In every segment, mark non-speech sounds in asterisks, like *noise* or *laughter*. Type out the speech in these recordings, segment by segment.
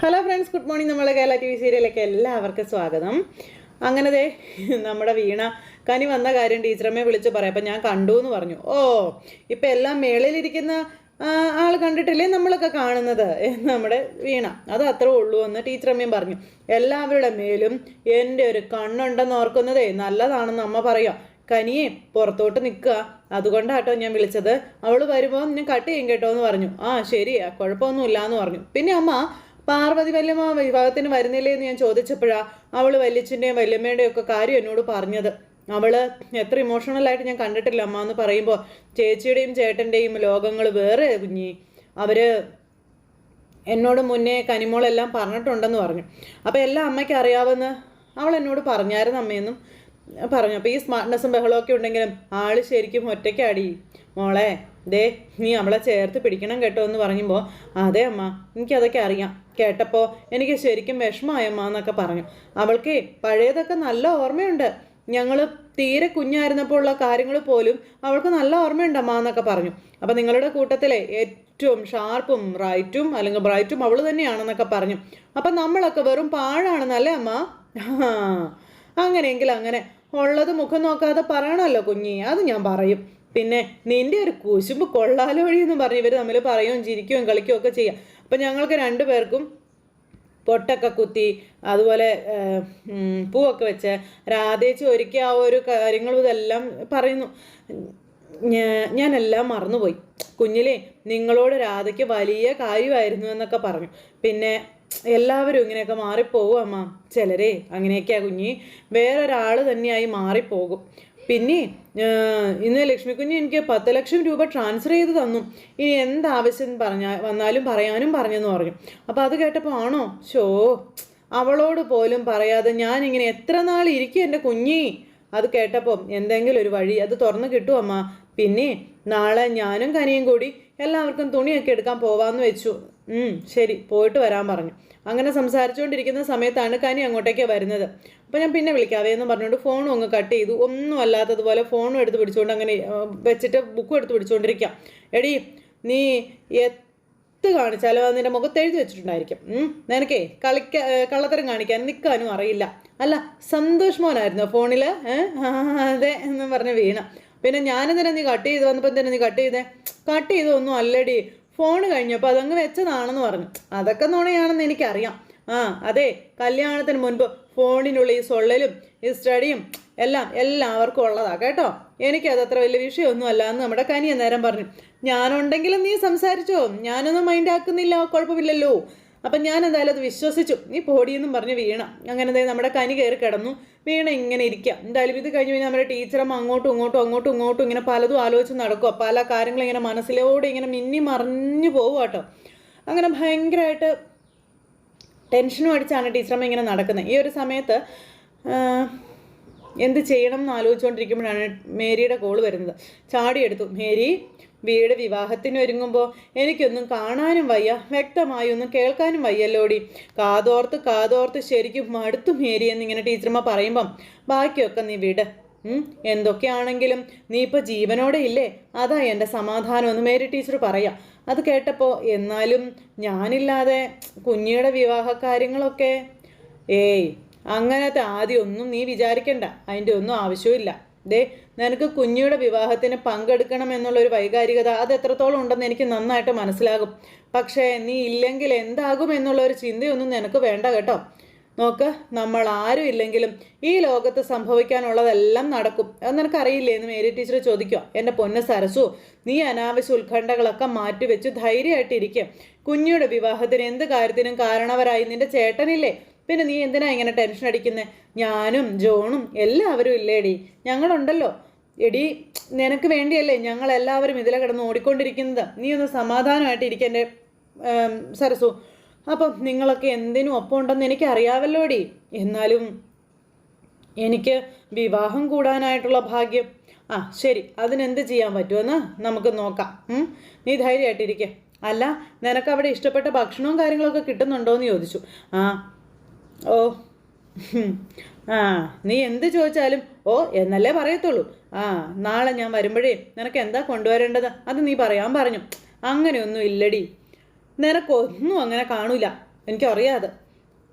Hello friends good morning നമ്മളെ Kerala T V സീരിയലിലേക്ക് എല്ലാവർക്കും സ്വാഗതം. അങ്ങനെ ദേ നമ്മുടെ വീണ കനി വന്ന കാര്യം ടീച്ചറമ്മയെ വിളിച്ച് പറയാം. അപ്പം ഞാൻ കണ്ടു എന്ന് പറഞ്ഞു. ഓ ഇപ്പം എല്ലാം മേളിലിരിക്കുന്ന ആ, ആൾ കണ്ടിട്ടില്ലേ നമ്മളൊക്കെ കാണുന്നത്? നമ്മുടെ വീണ. അത് അത്രേ ഉള്ളൂ എന്ന് ടീച്ചറമ്മയും പറഞ്ഞു. എല്ലാവരുടെ മേലും എന്റെ ഒരു കണ്ണുണ്ടെന്ന് ഓർക്കുന്നതേ നല്ലതാണെന്ന് അമ്മ പറയാം. കനിയെ പുറത്തോട്ട് നിൽക്കുക. അതുകൊണ്ടാട്ടോ ഞാൻ വിളിച്ചത്. അവൾ വരുമ്പോൾ ഞാൻ കട്ട് ചെയ്യും കേട്ടോ എന്ന് പറഞ്ഞു. ആ ശരിയാ കുഴപ്പമൊന്നുമില്ല എന്ന് പറഞ്ഞു. പിന്നെ അമ്മ പാർവതി വല്യമ്മ വിവാഹത്തിന് വരുന്നില്ലേ എന്ന് ഞാൻ ചോദിച്ചപ്പോഴാ അവൾ വല്യച്ഛന്റെയും വല്യമ്മയുടെയും ഒക്കെ കാര്യം എന്നോട് പറഞ്ഞത്. അവൾ എത്ര ഇമോഷണൽ ആയിട്ട് ഞാൻ കണ്ടിട്ടില്ല അമ്മ എന്ന് പറയുമ്പോൾ ചേച്ചിയുടെയും ചേട്ടന്റെയും ലോകങ്ങൾ വേറെ കുഞ്ഞി. അവർ എന്നോട് മുന്നേ കനിമോളെല്ലാം പറഞ്ഞിട്ടുണ്ടെന്ന് പറഞ്ഞു. അപ്പോൾ എല്ലാം അമ്മയ്ക്ക് അറിയാവുന്ന അവൾ എന്നോട് പറഞ്ഞായിരുന്നു അമ്മയെന്നും പറഞ്ഞു. അപ്പോൾ ഈ സ്മാർട്ട്നെസ്സും ബഹളമൊക്കെ ഉണ്ടെങ്കിലും ആൾ ശരിക്കും ഒറ്റയ്ക്കാടി. മോളെ ദേ നീ അവളെ ചേർത്ത് പിടിക്കണം കേട്ടോ എന്ന് പറയുമ്പോൾ അതെ അമ്മ എനിക്കതൊക്കെ അറിയാം. കേട്ടപ്പോൾ എനിക്ക് ശരിക്കും വിഷമമായമ്മ എന്നൊക്കെ പറഞ്ഞു. അവൾക്ക് പഴയതൊക്കെ നല്ല ഓർമ്മയുണ്ട്. ഞങ്ങൾ തീരെ കുഞ്ഞായിരുന്നപ്പോൾ ഉള്ള കാര്യങ്ങൾ പോലും അവൾക്ക് നല്ല ഓർമ്മയുണ്ട് അമ്മ എന്നൊക്കെ പറഞ്ഞു. അപ്പം നിങ്ങളുടെ കൂട്ടത്തിലെ ഏറ്റവും ഷാർപ്പും റൈറ്റും അല്ലെങ്കിൽ ബ്രൈറ്റും അവൾ തന്നെയാണെന്നൊക്കെ പറഞ്ഞു. അപ്പം നമ്മളൊക്കെ വെറും പാഴാണെന്നല്ലേ അമ്മ? അങ്ങനെയെങ്കിൽ അങ്ങനെ ഉള്ളത് മുഖം നോക്കാതെ പറയണമല്ലോ കുഞ്ഞി അത് ഞാൻ പറയും. പിന്നെ നിന്റെ ഒരു കുശുമ്പ് കൊള്ളാലോ വഴി എന്ന് പറഞ്ഞ് ഇവർ തമ്മിൽ പറയുകയും ചിരിക്കുകയും കളിക്കുകയും ഒക്കെ ചെയ്യാം. അപ്പം ഞങ്ങൾക്ക് രണ്ടുപേർക്കും പൊട്ടൊക്കെ കുത്തി അതുപോലെ പൂവൊക്കെ വെച്ച് രാധേച്ച് ഒരുക്കിയ ആ ഒരു കാര്യങ്ങളും ഇതെല്ലാം പറയുന്നു. ഞാനെല്ലാം മറന്നുപോയി. കുഞ്ഞിലെ നിങ്ങളോട് രാധയ്ക്ക് വലിയ കാര്യമായിരുന്നു എന്നൊക്കെ പറഞ്ഞു. പിന്നെ എല്ലാവരും ഇങ്ങനെയൊക്കെ മാറിപ്പോകും അമ്മ. ചിലരെ അങ്ങനെയൊക്കെയാ കുഞ്ഞി. വേറൊരാൾ തന്നെയായി മാറിപ്പോകും. പിന്നെ ഇന്ന് ലക്ഷ്മി കുഞ്ഞ് എനിക്ക് പത്ത് ലക്ഷം രൂപ ട്രാൻസ്ഫർ ചെയ്ത് തന്നു. ഇനി എന്താവശ്യം പറഞ്ഞാൽ വന്നാലും പറയാനും പറഞ്ഞെന്ന് പറഞ്ഞു. അപ്പോൾ അത് കേട്ടപ്പോൾ ആണോ? ഷോ അവളോട് പോലും പറയാതെ ഞാൻ ഇങ്ങനെ എത്ര നാൾ ഇരിക്കും എന്റെ കുഞ്ഞി? അത് കേട്ടപ്പോൾ എന്തെങ്കിലും ഒരു വഴി അത് തുറന്ന് കിട്ടും അമ്മ. പിന്നെ നാളെ ഞാനും കനിയും കൂടി എല്ലാവർക്കും തുണിയൊക്കെ എടുക്കാൻ പോവാമെന്ന് വെച്ചു. ശരി പോയിട്ട് വരാൻ പറഞ്ഞു. അങ്ങനെ സംസാരിച്ചുകൊണ്ടിരിക്കുന്ന സമയത്താണ് കനി അങ്ങോട്ടേക്ക് വരുന്നത്. അപ്പോൾ ഞാൻ പിന്നെ വിളിക്കാവേ എന്ന് പറഞ്ഞുകൊണ്ട് ഫോണും അങ്ങ് കട്ട് ചെയ്തു. ഒന്നും അല്ലാത്തതുപോലെ ഫോണും എടുത്ത് പിടിച്ചുകൊണ്ട് അങ്ങനെ വെച്ചിട്ട് ബുക്കും എടുത്ത് പിടിച്ചുകൊണ്ടിരിക്കാം. എടി നീ എത്ത് കാണിച്ചാലും? അത് നിന്റെ മുഖത്ത് എഴുതി വെച്ചിട്ടുണ്ടായിരിക്കും. നിനക്കേ കളിക്ക കള്ളത്തരം കാണിക്കാൻ നിൽക്കാനും അറിയില്ല. അല്ല സന്തോഷ് മോനായിരുന്നു ഫോണിൽ അതെ എന്ന് പറഞ്ഞ് വീണ. പിന്നെ ഞാനെന്തിനാ നീ കട്ട് ചെയ്ത് വന്നപ്പോൾ എന്തിനാ നീ കട്ട് ചെയ്തേ? കട്ട് ചെയ്തൊന്നും അല്ലടി. ഫോൺ കഴിഞ്ഞപ്പോൾ അതങ്ങ് വെച്ചതാണെന്ന് പറഞ്ഞു. അതൊക്കെ നുണയാണെന്ന് എനിക്കറിയാം. ആ അതെ കല്യാണത്തിന് മുൻപ് ഫോണിനുള്ളിൽ ഈ സൊള്ളലും ഈ സ്റ്റഡിയും എല്ലാം എല്ലാവർക്കും ഉള്ളതാണ് കേട്ടോ? എനിക്കത് അത്ര വലിയ വിഷയമൊന്നും അല്ല എന്ന് നമ്മുടെ കനിയ നേരം പറഞ്ഞു. ഞാനുണ്ടെങ്കിലും നീ സംസാരിച്ചോ? ഞാനൊന്നും മൈൻഡ് ആക്കുന്നില്ല കുഴപ്പമില്ലല്ലോ. അപ്പം ഞാൻ എന്തായാലും അത് വിശ്വസിച്ചു. നീ പോടിയെന്നും പറഞ്ഞ് വീണ. അങ്ങനെ എന്തായാലും നമ്മുടെ കനി കയറി കിടന്നു. വീണ ഇങ്ങനെ ഇരിക്കുക എന്തായാലും ഇത് കഴിഞ്ഞ് കഴിഞ്ഞാൽ നമ്മുടെ ടീച്ചറമ്മ അങ്ങോട്ടും ഇങ്ങോട്ടും അങ്ങോട്ടും ഇങ്ങോട്ടും ഇങ്ങനെ പലതും ആലോചിച്ച് നടക്കുക പല കാര്യങ്ങളും ഇങ്ങനെ മനസ്സിലോടെ ഇങ്ങനെ മിന്നി മറിഞ്ഞു പോകുക കേട്ടോ അങ്ങനെ ഭയങ്കരമായിട്ട് ടെൻഷനും അടിച്ചാണ് ടീച്ചറമ്മ ഇങ്ങനെ നടക്കുന്നത് ഈ ഒരു സമയത്ത് എന്ത് ചെയ്യണം എന്ന് ആലോചിച്ചുകൊണ്ടിരിക്കുമ്പോഴാണ് മേരിയുടെ കോൾ വരുന്നത്. ചാടിയെടുത്തു. മേരി വീട് വിവാഹത്തിന് ഒരുങ്ങുമ്പോൾ എനിക്കൊന്നും കാണാനും വയ്യ വ്യക്തമായി ഒന്നും കേൾക്കാനും വയ്യല്ലോടി. കാതോർത്ത് കാതോർത്ത് ശരിക്കും മടുത്തു മേരി എന്നിങ്ങനെ ടീച്ചറമ്മ പറയുമ്പം ബാക്കിയൊക്കെ നീ വിട്. എന്തൊക്കെയാണെങ്കിലും നീ ഇപ്പോൾ ജീവനോടെ ഇല്ലേ? അതാ എന്റെ സമാധാനം എന്ന് മേരി ടീച്ചർ പറയാം. അത് കേട്ടപ്പോൾ എന്നാലും ഞാനില്ലാതെ കുഞ്ഞിയുടെ വിവാഹ കാര്യങ്ങളൊക്കെ ഏയ് അങ്ങനത്തെ ആദ്യം ഒന്നും നീ വിചാരിക്കണ്ട. അതിന്റെ ഒന്നും ആവശ്യമില്ല ദേ നിനക്ക് കുഞ്ഞിയുടെ വിവാഹത്തിന് പങ്കെടുക്കണം എന്നുള്ളൊരു വൈകാരികത അത് എത്രത്തോളം ഉണ്ടെന്ന് എനിക്ക് നന്നായിട്ട് മനസ്സിലാകും. പക്ഷേ നീ ഇല്ലെങ്കിൽ എന്താകും എന്നുള്ള ഒരു ചിന്തയൊന്നും നിനക്ക് വേണ്ട കേട്ടോ. നോക്ക് നമ്മൾ ആരും ഇല്ലെങ്കിലും ഈ ലോകത്ത് സംഭവിക്കാനുള്ളതെല്ലാം നടക്കും. അത് നിനക്കറിയില്ലേ? എന്ന് മേരി ടീച്ചർ ചോദിക്കുക എന്റെ പൊന്ന സരസു നീ അനാവശ്യ ഉത്കണ്ഠകളൊക്കെ മാറ്റിവെച്ച് ധൈര്യമായിട്ടിരിക്കും. കുഞ്ഞിയുടെ വിവാഹത്തിന് എന്ത് കാര്യത്തിനും കാരണവരായി? നിന്റെ ചേട്ടനില്ലേ? പിന്നെ നീ എന്തിനാ ഇങ്ങനെ ടെൻഷൻ അടിക്കുന്നത് ഞാനും ജോണും എല്ലാവരും ഇല്ലേടി. ഞങ്ങളുണ്ടല്ലോ. എടി നിനക്ക് വേണ്ടിയല്ലേ ഞങ്ങൾ എല്ലാവരും ഇതിലെ കിടന്ന് ഓടിക്കൊണ്ടിരിക്കുന്നത്. നീ ഒന്ന് സമാധാനമായിട്ട് ഇരിക്കെന്റെ സരസു. അപ്പം നിങ്ങളൊക്കെ എന്തിനും ഒപ്പം ഉണ്ടെന്ന് എനിക്ക് അറിയാവല്ലോടി എന്നാലും എനിക്ക് വിവാഹം കൂടാനായിട്ടുള്ള ഭാഗ്യം. ആ ശരി അതിനെന്ത് ചെയ്യാൻ പറ്റുമെന്ന് നമുക്ക് നോക്കാം? നീ ധൈര്യമായിട്ടിരിക്കുക അല്ല നിനക്ക് അവിടെ ഇഷ്ടപ്പെട്ട ഭക്ഷണവും കാര്യങ്ങളൊക്കെ കിട്ടുന്നുണ്ടോ എന്ന് ചോദിച്ചു. ആ ഓ. ആ നീ എന്ത് ചോദിച്ചാലും ഓ എന്നല്ലേ പറയത്തുള്ളൂ. ആ നാളെ ഞാൻ വരുമ്പോഴേ നിനക്ക് എന്താ കൊണ്ടുവരേണ്ടത്? അത് നീ പറയാൻ പറഞ്ഞു. അങ്ങനെയൊന്നും ഇല്ലടി. നിനക്കൊന്നും അങ്ങനെ കാണൂല. എനിക്കറിയാതെ.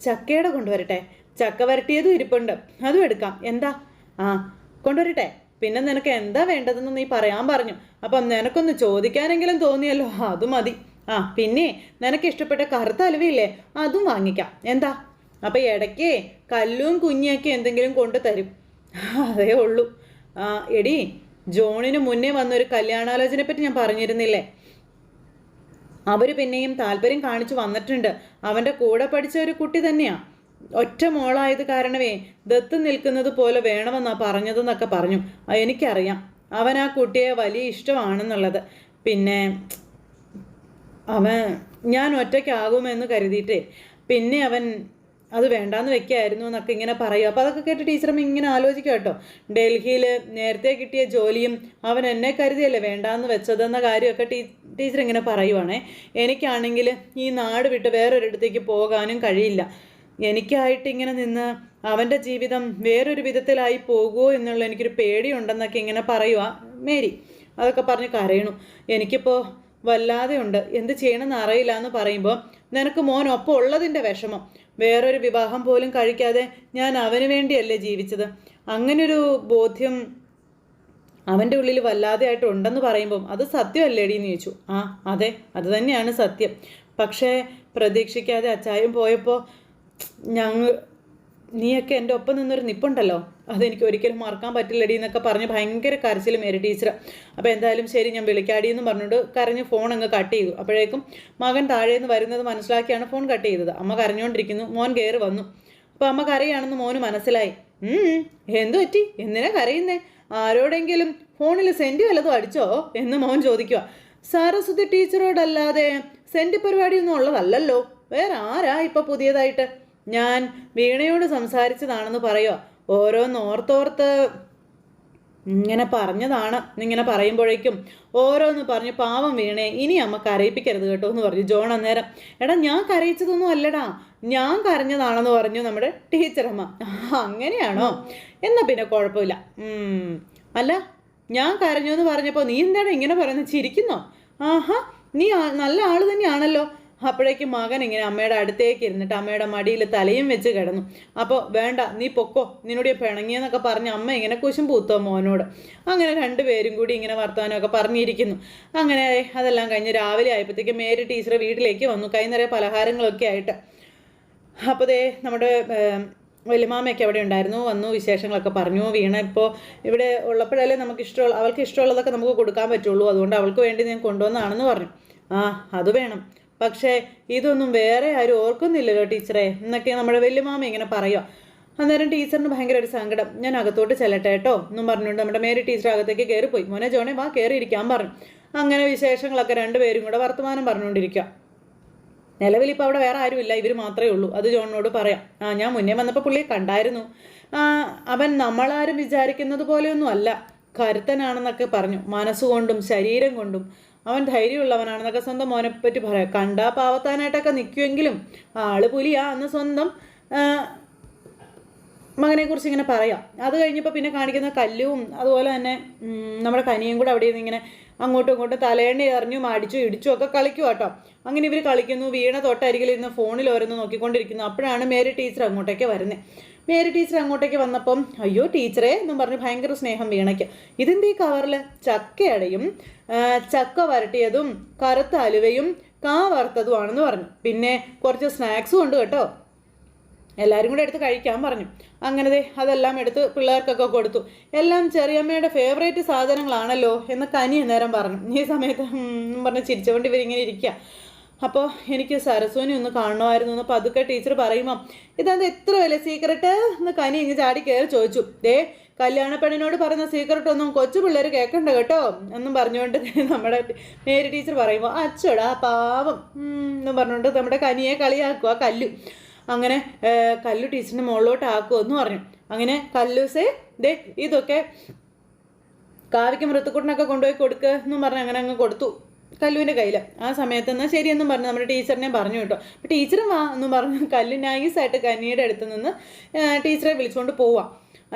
ചക്കയുടെ കൊണ്ടുവരട്ടെ. ചക്ക വരട്ടിയതും ഇരിപ്പുണ്ട്. അതും എടുക്കാം. എന്താ? ആ കൊണ്ടുവരട്ടെ. പിന്നെ നിനക്ക് എന്താ വേണ്ടതെന്ന് നീ പറയാൻ പറഞ്ഞു. അപ്പം നിനക്കൊന്ന് ചോദിക്കാനെങ്കിലും തോന്നിയല്ലോ. അത് മതി. ആ പിന്നെ നിനക്ക് ഇഷ്ടപ്പെട്ട കറുത്ത അലുവയില്ലേ അതും വാങ്ങിക്കാം. എന്താ? അപ്പം ഇടയ്ക്ക് കല്ലും കുഞ്ഞിയൊക്കെ എന്തെങ്കിലും കൊണ്ടു തരും. അതേ ഉള്ളൂ. ആ എടി ജോണിന് മുന്നേ വന്നൊരു കല്യാണാലോചനയെ പറ്റി ഞാൻ പറഞ്ഞിരുന്നില്ലേ? അവർ പിന്നെയും താല്പര്യം കാണിച്ചു വന്നിട്ടുണ്ട്. അവന്റെ കൂടെ പഠിച്ച ഒരു കുട്ടി തന്നെയാ. ഒറ്റ മോളായത് കാരണമേ ദത്ത് നിൽക്കുന്നത് പോലെ വേണമെന്നാ പറഞ്ഞതെന്നൊക്കെ പറഞ്ഞു. എനിക്കറിയാം. അവൻ ആ കുട്ടിയെ വലിയ ഇഷ്ടമാണെന്നുള്ളത്. പിന്നെ അവൻ ഞാൻ ഒറ്റയ്ക്കാകുമെന്ന് കരുതിയിട്ടേ. പിന്നെ അവൻ അത് വേണ്ടാന്ന് വെക്കായിരുന്നു എന്നൊക്കെ ഇങ്ങനെ പറയും. അപ്പോൾ അതൊക്കെ കേട്ട് ടീച്ചറും ഇങ്ങനെ ആലോചിക്കും കേട്ടോ. ഡൽഹിയിൽ നേരത്തെ കിട്ടിയ ജോലിയും അവൻ എന്നെ കരുതിയല്ലേ വേണ്ടാന്ന് വെച്ചതെന്ന കാര്യമൊക്കെ ടീ ടീച്ചർ ഇങ്ങനെ പറയുവാണേ. എനിക്കാണെങ്കിൽ ഈ നാട് വിട്ട് വേറൊരിടത്തേക്ക് പോകാനും കഴിയില്ല. എനിക്കായിട്ട് ഇങ്ങനെ നിന്ന് അവന്റെ ജീവിതം വേറൊരു വിധത്തിലായി പോകുമോ എന്നുള്ള എനിക്കൊരു പേടിയുണ്ടെന്നൊക്കെ ഇങ്ങനെ പറയുക മേരി. അതൊക്കെ പറഞ്ഞ് കരയണു. എനിക്കിപ്പോൾ വല്ലാതെ ഉണ്ട് എന്ത് ചെയ്യണമെന്ന് അറിയില്ല എന്ന് പറയുമ്പോൾ നിനക്ക് മോൻ ഉള്ളതിന്റെ വിഷമം. വേറൊരു വിവാഹം പോലും കഴിക്കാതെ ഞാൻ അവന് വേണ്ടിയല്ലേ ജീവിച്ചത്. അങ്ങനൊരു ബോധ്യം അവന്റെ ഉള്ളിൽ വല്ലാതെയായിട്ട് ഉണ്ടെന്ന് പറയുമ്പം അത് സത്യമല്ലേടി എന്ന് ചോദിച്ചു. ആ അതെ അത് തന്നെയാണ് സത്യം. പക്ഷേ പ്രതീക്ഷിക്കാതെ അച്ചായും പോയപ്പോൾ ഞങ്ങൾ നീയൊക്കെ എന്റെ ഒപ്പം നിന്നൊരു നിപ്പുണ്ടല്ലോ. അതെനിക്ക് ഒരിക്കലും മറക്കാൻ പറ്റില്ലടി എന്നൊക്കെ പറഞ്ഞ് ഭയങ്കര കരച്ചിൽ മേരി ടീച്ചർ അപ്പോൾ എന്തായാലും ശരി ഞാൻ വിളിക്കാടി എന്ന് പറഞ്ഞുകൊണ്ട് കരഞ്ഞ് ഫോൺ അങ്ങ് കട്ട് ചെയ്തു. അപ്പോഴേക്കും മകൻ താഴെ നിന്ന് വരുന്നത് മനസ്സിലാക്കിയാണ് ഫോൺ കട്ട് ചെയ്തത്. അമ്മ കരഞ്ഞുകൊണ്ടിരിക്കുന്നു മോൻ കയറി വന്നു. അപ്പോൾ അമ്മ കരയാണെന്ന് മോന് മനസ്സിലായി. എന്തു പറ്റി? എന്തിനാ കരയുന്നേ? ആരോടെങ്കിലും ഫോണിൽ സെന്റ് വല്ലതും അടിച്ചോ? എന്ന് മോൻ ചോദിക്കുക സരസ്വതി ടീച്ചറോടല്ലാതെ സെന്റ് പരിപാടിയൊന്നും ഉള്ളതല്ലല്ലോ. വേറെ ആരാ ഇപ്പൊ പുതിയതായിട്ട്? ഞാൻ വീണയോട് സംസാരിച്ചതാണെന്ന് പറയോ ഓരോന്ന് ഓർത്തോർത്ത് ഇങ്ങനെ പറഞ്ഞതാണ്. ഇങ്ങനെ പറയുമ്പോഴേക്കും ഓരോന്ന് പറഞ്ഞു പാവം വീണേ ഇനി അമ്മ കരയിപ്പിക്കരുത് കേട്ടോ എന്ന് പറഞ്ഞു ജോൺ അന്നേരം. എടാ ഞാൻ കരയിച്ചതൊന്നും അല്ലടാ. ഞാൻ കരഞ്ഞതാണെന്ന് പറഞ്ഞു നമ്മുടെ ടീച്ചറമ്മ "ആ, അങ്ങനെയാണോ? എന്നാ പിന്നെ കുഴപ്പമില്ല. അല്ല ഞാൻ കരഞ്ഞു എന്ന് പറഞ്ഞപ്പോൾ നീ എന്താണ് ഇങ്ങനെ പറയുന്നത് ചിരിക്കുന്നോ? ആഹാ നീ നല്ല ആൾ തന്നെയാണല്ലോ. അപ്പോഴേക്കും മകൻ ഇങ്ങനെ അമ്മയുടെ അടുത്തേക്ക് ഇരുന്നിട്ട് അമ്മയുടെ മടിയിൽ തലയും വെച്ച് കിടന്നു. അപ്പോൾ വേണ്ട നീ പൊക്കോ നിന്നോട് പിണങ്ങിയെന്നൊക്കെ പറഞ്ഞ് അമ്മ ഇങ്ങനെ കുശും പൂത്തോ മോനോട്. അങ്ങനെ രണ്ടുപേരും കൂടി ഇങ്ങനെ വർത്തമാനമൊക്കെ പറഞ്ഞിരിക്കുന്നു. അങ്ങനെ അതെല്ലാം കഴിഞ്ഞ് രാവിലെ ആയപ്പോഴത്തേക്ക് മേരി ടീച്ചർ വീട്ടിലേക്ക് വന്നു കൈ നിറയെ പലഹാരങ്ങളൊക്കെ ആയിട്ട്. അപ്പോൾ ദേ നമ്മുടെ വലിയമാമയൊക്കെ അവിടെ ഉണ്ടായിരുന്നു വന്നു വിശേഷങ്ങളൊക്കെ പറഞ്ഞു. വീണ ഇപ്പോൾ ഇവിടെ ഉള്ളപ്പോഴല്ലേ നമുക്ക് ഇഷ്ടമുള്ള അവൾക്ക് ഇഷ്ടമുള്ളതൊക്കെ നമുക്ക് കൊടുക്കാൻ പറ്റുള്ളൂ. അതുകൊണ്ട് അവൾക്ക് വേണ്ടി ഞാൻ കൊണ്ടുവന്നതാണെന്ന് പറഞ്ഞു. ആ അത് വേണം. പക്ഷേ ഇതൊന്നും വേറെ ആരും ഓർക്കുന്നില്ലല്ലോ ടീച്ചറെ. എന്നൊക്കെ നമ്മുടെ വല്യമാമ ഇങ്ങനെ പറയുക അന്നേരം ടീച്ചറിന് ഭയങ്കര ഒരു സങ്കടം. ഞാൻ അകത്തോട്ട് ചെല്ലട്ടെ കേട്ടോ എന്നും പറഞ്ഞുകൊണ്ട് നമ്മുടെ മേരി ടീച്ചർ അകത്തേക്ക് കയറിപ്പോയി. മോനെ ജോണേ വാ കയറിയിരിക്കാൻ പറഞ്ഞു. അങ്ങനെ വിശേഷങ്ങളൊക്കെ രണ്ടുപേരും കൂടെ വർത്തമാനം പറഞ്ഞുകൊണ്ടിരിക്കുക നിലവിൽ ഇപ്പോൾ അവിടെ വേറെ ആരുമില്ല ഇവർ മാത്രമേ ഉള്ളൂ. അത് ജോണിനോട് പറയാം. ആ ഞാൻ മുന്നേ വന്നപ്പോൾ പുള്ളിയെ കണ്ടായിരുന്നു. അവൻ നമ്മളാരും വിചാരിക്കുന്നത് പോലെയൊന്നും അല്ല. കരുത്തനാണെന്നൊക്കെ പറഞ്ഞു. മനസ്സുകൊണ്ടും ശരീരം കൊണ്ടും അവൻ ധൈര്യമുള്ളവനാണെന്നൊക്കെ സ്വന്തം മോനെ പറ്റി പറയാം. കണ്ടാ പാവത്താനായിട്ടൊക്കെ നിൽക്കുമെങ്കിലും ആൾ പുലിയാ എന്ന് സ്വന്തം മകനെക്കുറിച്ച് ഇങ്ങനെ പറയാം. അത് കഴിഞ്ഞപ്പോൾ പിന്നെ കാണിക്കുന്ന കല്ലും അതുപോലെ തന്നെ നമ്മുടെ കനിയും കൂടെ അവിടെ നിന്ന് ഇങ്ങനെ അങ്ങോട്ടും ഇങ്ങോട്ടും തലേണ്ണി എറിഞ്ഞു മാടിച്ചു ഇടിച്ചു ഒക്കെ കളിക്കും കേട്ടോ അങ്ങനെ ഇവർ കളിക്കുന്നു വീണ തൊട്ടരികിലിരുന്ന് ഫോണിൽ ഓരോന്ന് നോക്കിക്കൊണ്ടിരിക്കുന്നു. അപ്പോഴാണ് മേരി ടീച്ചർ അങ്ങോട്ടേക്ക് വരുന്നത് മേരി ടീച്ചർ അങ്ങോട്ടേക്ക് വന്നപ്പം അയ്യോ ടീച്ചറെ എന്നും പറഞ്ഞ് ഭയങ്കര സ്നേഹം വീണയ്ക്ക്. ഇതിന്റെ ഈ കവറിൽ ചക്കയടയും ചക്ക വരട്ടിയതും കറുത്ത അലുവയും കാ വറുത്തതുമാണെന്ന് പറഞ്ഞു. പിന്നെ കുറച്ച് സ്നാക്സും ഉണ്ട് കേട്ടോ. എല്ലാവരും കൂടെ എടുത്ത് കഴിക്കാൻ പറഞ്ഞു. അങ്ങനെ ദേ അതെല്ലാം എടുത്ത് പിള്ളേർക്കൊക്കെ കൊടുത്തു. എല്ലാം ചെറിയമ്മയുടെ ഫേവറേറ്റ് സാധനങ്ങളാണല്ലോ എന്ന് കനി നേരം പറഞ്ഞു. ഈ സമയത്ത് പറഞ്ഞ് ചിരിച്ചുകൊണ്ട് ഇവരിങ്ങനെ ഇരിക്കുക അപ്പോൾ എനിക്ക് സരസ്വനി ഒന്ന് കാണണമായിരുന്നു എന്ന് പതുക്കെ ടീച്ചർ പറയുമ്പോൾ ഇതെന്താ എത്ര വലിയ സീക്രട്ട് എന്ന് കനി ഇങ്ങ് ചാടി കയറി ചോദിച്ചു. ദേ കല്യാണ പെണ്ണിനോട് പറയുന്ന സീക്രട്ട് ഒന്നും കൊച്ചു പിള്ളേർ കേൾക്കണ്ട കേട്ടോ എന്നും പറഞ്ഞുകൊണ്ട് *laughs* നമ്മുടെ മേരി ടീച്ചർ പറയുമ്പോൾ അച്ചടാ പാവം എന്നും പറഞ്ഞുകൊണ്ട് നമ്മുടെ കനിയെ കളിയാക്കുക കല്ലു. അങ്ങനെ കല്ലു ടീച്ചറിന്റെ മുകളിലോട്ട് ആക്കുമെന്ന് പറഞ്ഞു. അങ്ങനെ കല്ലൂസേ ദേ ഇതൊക്കെ കാവിക്ക് മൃത്തുക്കുട്ടനൊക്കെ കൊണ്ടുപോയി കൊടുക്കുക എന്നും പറഞ്ഞ് അങ്ങനെ അങ്ങ് കൊടുത്തു. കല്ലുവിന്റെ കയ്യിൽ ആ സമയത്ത് എന്നാൽ ശരിയെന്നും പറഞ്ഞു. നമ്മുടെ ടീച്ചറിനെ പറഞ്ഞു കേട്ടോ. അപ്പോൾ ടീച്ചറും വാ എന്ന് പറഞ്ഞു. കല്ലു നൈസായിട്ട് കന്നിയുടെ അടുത്ത് നിന്ന് ടീച്ചറെ വിളിച്ചുകൊണ്ട് പോവാം.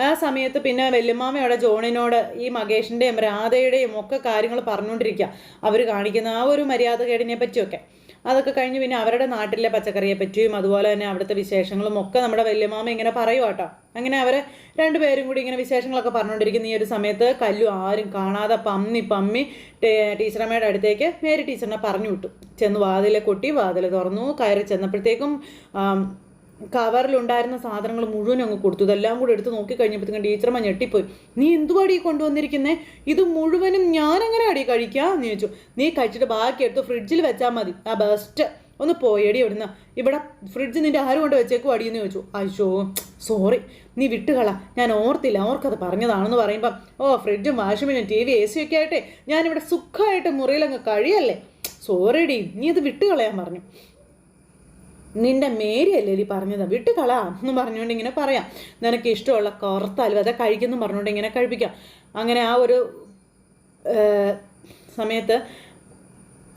ആ സമയത്ത് പിന്നെ വല്യമ്മാമയോടെ ജോണിനോട് ഈ മകേഷിന്റെയും രാധയുടെയും ഒക്കെ കാര്യങ്ങൾ പറഞ്ഞുകൊണ്ടിരിക്കുക അവർ കാണിക്കുന്ന ആ ഒരു മര്യാദ കേടിനെ പറ്റിയൊക്കെ അതൊക്കെ കഴിഞ്ഞ് പിന്നെ അവരുടെ നാട്ടിലെ പച്ചക്കറിയെ പറ്റിയും അതുപോലെ തന്നെ അവിടുത്തെ വിശേഷങ്ങളും ഒക്കെ നമ്മുടെ വല്യമാമ ഇങ്ങനെ പറയും കേട്ടോ. അങ്ങനെ അവരെ രണ്ടുപേരും കൂടി ഇങ്ങനെ വിശേഷങ്ങളൊക്കെ പറഞ്ഞുകൊണ്ടിരിക്കുന്ന ഈ ഒരു സമയത്ത് കല്ലു ആരും കാണാതെ പമ്മി പമ്മി ടീച്ചറമ്മയുടെ അടുത്തേക്ക് മേരി ടീച്ചറിനെ പറഞ്ഞു വിട്ടു. ചെന്ന് വാതിലെ കൊട്ടി വാതിൽ തുറന്നു. കയറി ചെന്നപ്പോഴത്തേക്കും കവറിലുണ്ടായിരുന്ന സാധനങ്ങൾ മുഴുവൻ അങ്ങ് കൊടുത്തു. ഇതെല്ലാം കൂടെ എടുത്ത് നോക്കി കഴിഞ്ഞപ്പോഴത്തേക്കും ടീച്ചർമ്മ ഞെട്ടിപ്പോയി. നീ എന്തുവാടി കൊണ്ടുവന്നിരിക്കുന്നേ? ഇത് മുഴുവനും ഞാൻ എങ്ങനെ അടി കഴിക്കാം? എന്ന് ചോദിച്ചു. നീ കഴിച്ചിട്ട് ബാക്കി എടുത്ത് ഫ്രിഡ്ജിൽ വെച്ചാൽ മതി. ആ ബെസ്റ്റ്. ഒന്ന് പോയടി ഇവിടുന്ന് ഇവിടെ ഫ്രിഡ്ജ് നിന്റെ ആരും കൊണ്ട് വെച്ചേക്കും അടിയെന്ന് ചോദിച്ചു. അയ്യോ സോറി. നീ വിട്ടുകള. ഞാൻ ഓർത്തില്ല. ഓർക്കത് പറഞ്ഞതാണെന്ന് പറയുമ്പം ഓ ഫ്രിഡ്ജും വാഷിംഗ് മെഷീനും ടി വി എ സി ഒക്കെ ആയിട്ടെ ഞാനിവിടെ സുഖമായിട്ട് മുറിയിലങ്ങ് കഴിയല്ലേ? സോറിടി. നീ ഇത് വിട്ടുകളയാൻ പറഞ്ഞു. നിന്റെ മേരി ഈ പറഞ്ഞത്? വിട്ട് കള എന്ന് പറഞ്ഞുകൊണ്ട് ഇങ്ങനെ പറയാം. നിനക്ക് ഇഷ്ടമുള്ള കറുത്ത അലുവ കഴിക്കുന്നു പറഞ്ഞുകൊണ്ട് ഇങ്ങനെ കഴിപ്പിക്കാം. അങ്ങനെ ആ ഒരു സമയത്ത്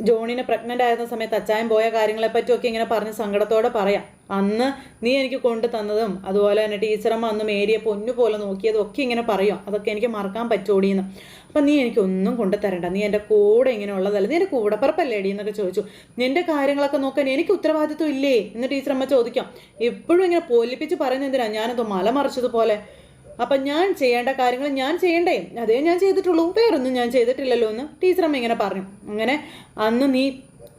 ജോണിനെ പ്രഗ്നന്റ് ആയിരുന്ന സമയത്ത് അച്ചായൻ പോയ കാര്യങ്ങളെ പറ്റിയൊക്കെ ഇങ്ങനെ പറഞ്ഞ് സങ്കടത്തോടെ പറയാം. അന്ന് നീ എനിക്ക് കൊണ്ടു തന്നതും അതുപോലെ തന്നെ ടീച്ചറമ്മ അന്ന് മേരിയെ പൊന്നു പോലെ നോക്കിയതും ഒക്കെ ഇങ്ങനെ പറയും. അതൊക്കെ എനിക്ക് മറക്കാൻ പറ്റോടിയെന്ന് അപ്പം നീ എനിക്ക് ഒന്നും കൊണ്ടു തരണ്ട നീ എന്റെ കൂടെ ഇങ്ങനെ ഉള്ളതല്ല. നീ എന്റെ കൂടെ പറപ്പല്ലേടി എന്നൊക്കെ ചോദിച്ചു. നിന്റെ കാര്യങ്ങളൊക്കെ നോക്കാൻ എനിക്ക് ഉത്തരവാദിത്വം ഇല്ലേ? എന്ന് ടീച്ചറമ്മ ചോദിക്കാം. എപ്പോഴും ഇങ്ങനെ പൊലിപ്പിച്ച് പറയുന്നത് എന്തിനാണ് ഞാനെന്തോ മല മറിച്ചതുപോലെ. അപ്പം ഞാൻ ചെയ്യേണ്ട കാര്യങ്ങൾ ഞാൻ ചെയ്യണ്ടേ? അതേ ഞാൻ ചെയ്തിട്ടുള്ളൂ. വേറൊന്നും ഞാൻ ചെയ്തിട്ടില്ലല്ലോ എന്ന് ടീച്ചറമ്മ ഇങ്ങനെ പറഞ്ഞു. അങ്ങനെ അന്ന് നീ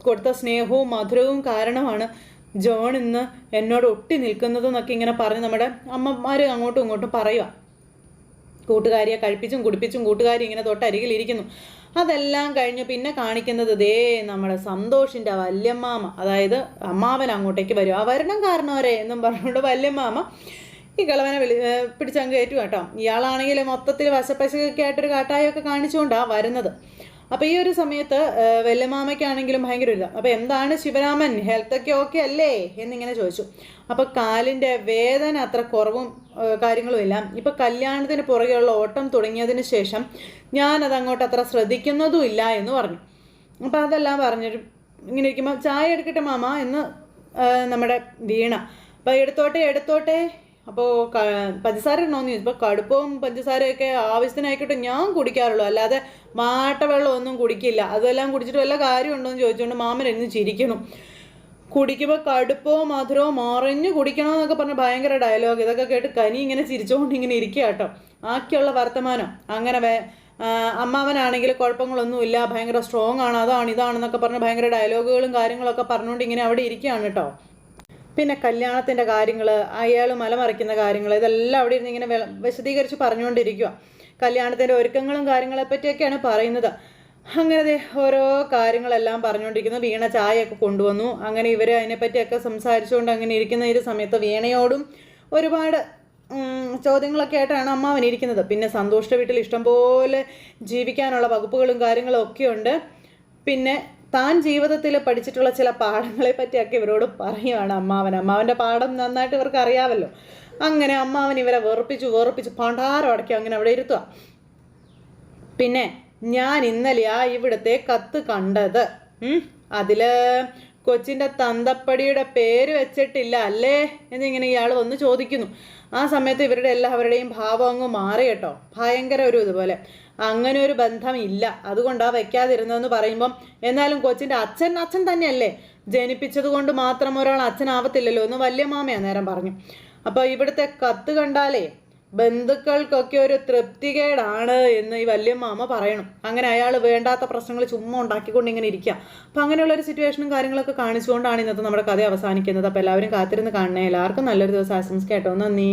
കൊടുത്ത സ്നേഹവും മധുരവും കാരണമാണ് ജോൺ ഇന്ന് എന്നോട് ഒട്ടി നിൽക്കുന്നതെന്നൊക്കെ ഇങ്ങനെ പറഞ്ഞ് നമ്മുടെ അമ്മമാർ അങ്ങോട്ടും ഇങ്ങോട്ടും പറയുക കൂട്ടുകാരിയെ കഴിപ്പിച്ചും കുടിപ്പിച്ചും കൂട്ടുകാരി ഇങ്ങനെ തൊട്ടരികിലിരിക്കുന്നു. അതെല്ലാം കഴിഞ്ഞ് പിന്നെ കാണിക്കുന്നത് ദേ നമ്മുടെ സന്തോഷിന്റെ വല്യമ്മാമ. അതായത് അമ്മാവൻ അങ്ങോട്ടേക്ക് വരും. ആ വരണം കാരണവരെ എന്നും പറഞ്ഞുകൊണ്ട് വല്യമ്മാമ ഈ കളവനെ വിളി പിടിച്ചങ്ങ് കയറ്റും കേട്ടോ. ഇയാളാണെങ്കിൽ മൊത്തത്തിൽ വശപ്പശയൊക്കെ ആയിട്ടൊരു കാട്ടായൊക്കെ കാണിച്ചുകൊണ്ടാണ് വരുന്നത്. അപ്പോൾ ഈ ഒരു സമയത്ത് വെല്ലമാമയ്ക്കാണെങ്കിലും ഭയങ്കര ഒരു അപ്പോൾ എന്താണ് ശിവരാമൻ? ഹെൽത്ത് ഒക്കെ ഓക്കെ അല്ലേ? എന്നിങ്ങനെ ചോദിച്ചു. അപ്പോൾ കാലിന്റെ വേദന അത്ര കുറവും കാര്യങ്ങളും ഇല്ല. ഇപ്പോൾ കല്യാണത്തിന് പുറകെയുള്ള ഓട്ടം തുടങ്ങിയതിന് ശേഷം ഞാനത് അങ്ങോട്ട് അത്ര ശ്രദ്ധിക്കുന്നതും ഇല്ല എന്ന് പറഞ്ഞു. അപ്പോൾ അതെല്ലാം പറഞ്ഞിട്ട് ഇങ്ങനെ ഇരിക്കുമ്പോൾ ചായ എടുക്കട്ടെ മാമ? എന്ന് നമ്മുടെ വീണ. അപ്പോൾ എടുത്തോട്ടെ എടുത്തോട്ടെ? അപ്പോൾ പഞ്ചസാര ഇടണമെന്ന് ചോദിച്ചു അപ്പോൾ കടുപ്പവും പഞ്ചസാരയൊക്കെ ആവശ്യത്തിനായിക്കോട്ടെ ഞാൻ കുടിക്കാറുള്ളൂ. അല്ലാതെ മാട്ട വെള്ളം ഒന്നും കുടിക്കില്ല. അതെല്ലാം കുടിച്ചിട്ട് വല്ല കാര്യമുണ്ടോ എന്ന് ചോദിച്ചുകൊണ്ട് മാമൻ എന്ന് ചിരിക്കണം കുടിക്കുമ്പോൾ കടുപ്പോ മധുരമോ മറിഞ്ഞ് കുടിക്കണമെന്നൊക്കെ പറഞ്ഞ് ഭയങ്കര ഡയലോഗ് ഇതൊക്കെ കേട്ട് കനി ഇങ്ങനെ ചിരിച്ചുകൊണ്ട് ഇങ്ങനെ ഇരിക്കുക കേട്ടോ. ആക്കിയുള്ള വർത്തമാനം. അങ്ങനെ വേ അമ്മാവനാണെങ്കിൽ കുഴപ്പങ്ങളൊന്നുമില്ല ഭയങ്കര സ്ട്രോങ് ആണ്. അതാണ് ഇതാണെന്നൊക്കെ പറഞ്ഞ് ഭയങ്കര ഡയലോഗുകളും കാര്യങ്ങളൊക്കെ പറഞ്ഞുകൊണ്ട് ഇങ്ങനെ അവിടെ ഇരിക്കുകയാണ് കേട്ടോ. പിന്നെ കല്യാണത്തിന്റെ കാര്യങ്ങൾ അയാൾ മലമറിക്കുന്ന കാര്യങ്ങൾ ഇതെല്ലാം അവിടെ ഇരുന്ന് ഇങ്ങനെ വിശദീകരിച്ച് പറഞ്ഞുകൊണ്ടിരിക്കുക കല്യാണത്തിന്റെ ഒരുക്കങ്ങളും കാര്യങ്ങളെ പറ്റിയൊക്കെയാണ് പറയുന്നത്. അങ്ങനെ ഓരോ കാര്യങ്ങളെല്ലാം പറഞ്ഞുകൊണ്ടിരിക്കുന്നു. വീണ ചായയൊക്കെ കൊണ്ടുവന്നു. അങ്ങനെ ഇവർ അതിനെപ്പറ്റിയൊക്കെ സംസാരിച്ചുകൊണ്ട് അങ്ങനെ ഇരിക്കുന്ന ഒരു സമയത്ത് വീണയോടും ഒരുപാട് ചോദ്യങ്ങളൊക്കെ ആയിട്ടാണ് അമ്മാവൻ ഇരിക്കുന്നത്. പിന്നെ സന്തോഷിന്റെ വീട്ടിൽ ഇഷ്ടംപോലെ ജീവിക്കാനുള്ള വകുപ്പുകളും കാര്യങ്ങളും ഒക്കെ ഉണ്ട്. പിന്നെ താൻ ജീവിതത്തിൽ പഠിച്ചിട്ടുള്ള ചില പാഠങ്ങളെ പറ്റിയൊക്കെ ഇവരോട് പറയുവാണ് അമ്മാവൻ. അമ്മാവന്റെ പാഠം നന്നായിട്ട് ഇവർക്ക് അറിയാമല്ലോ അങ്ങനെ അമ്മാവൻ ഇവരെ വെറുപ്പിച്ച് വെറുപ്പിച്ച് പണ്ടാരം അടയ്ക്കും അങ്ങനെ അവിടെ ഇരുത്തുക പിന്നെ ഞാൻ ഇന്നലെയാ ഇവിടുത്തെ കത്ത് കണ്ടത്. അതിൽ കൊച്ചിന്റെ തന്തപ്പടിയുടെ പേര് വെച്ചിട്ടില്ല അല്ലേ? എന്നിങ്ങനെ ഇയാൾ വന്ന് ചോദിക്കുന്നു. ആ സമയത്ത് ഇവരുടെ എല്ലാവരുടെയും ഭാവം അങ്ങ് മാറി കേട്ടോ. ഭയങ്കര ഒരു ഇതുപോലെ. അങ്ങനെ ഒരു ബന്ധം ഇല്ല. അതുകൊണ്ടാ വെക്കാതിരുന്നതെന്ന് പറയുമ്പം എന്നാലും കൊച്ചിന്റെ അച്ഛൻ അച്ഛൻ തന്നെയല്ലേ? ജനിപ്പിച്ചത് കൊണ്ട് മാത്രം ഒരാൾ അച്ഛനാവത്തില്ലല്ലോ എന്ന് വലിയ മാമയാ നേരം പറഞ്ഞു. അപ്പോൾ ഇവിടുത്തെ കത്ത് കണ്ടാലേ ബന്ധുക്കൾക്കൊക്കെ ഒരു തൃപ്തികേടാണ് എന്ന് ഈ വല്യമ്മാമ പറയണം. അങ്ങനെ അയാൾ വേണ്ടാത്ത പ്രശ്നങ്ങൾ ചുമ്മാ ഉണ്ടാക്കിക്കൊണ്ട് ഇങ്ങനെ ഇരിക്കുക അപ്പം അങ്ങനെയുള്ള ഒരു സിറ്റുവേഷനും കാര്യങ്ങളൊക്കെ കാണിച്ചുകൊണ്ടാണ് ഇന്നത്തെ നമ്മുടെ കഥ അവസാനിക്കുന്നത്. അപ്പോൾ എല്ലാവരും കാത്തിരുന്ന് കാണണേ. എല്ലാവർക്കും നല്ലൊരു ദിവസം. ആശംസിക്കട്ടോ നന്ദി.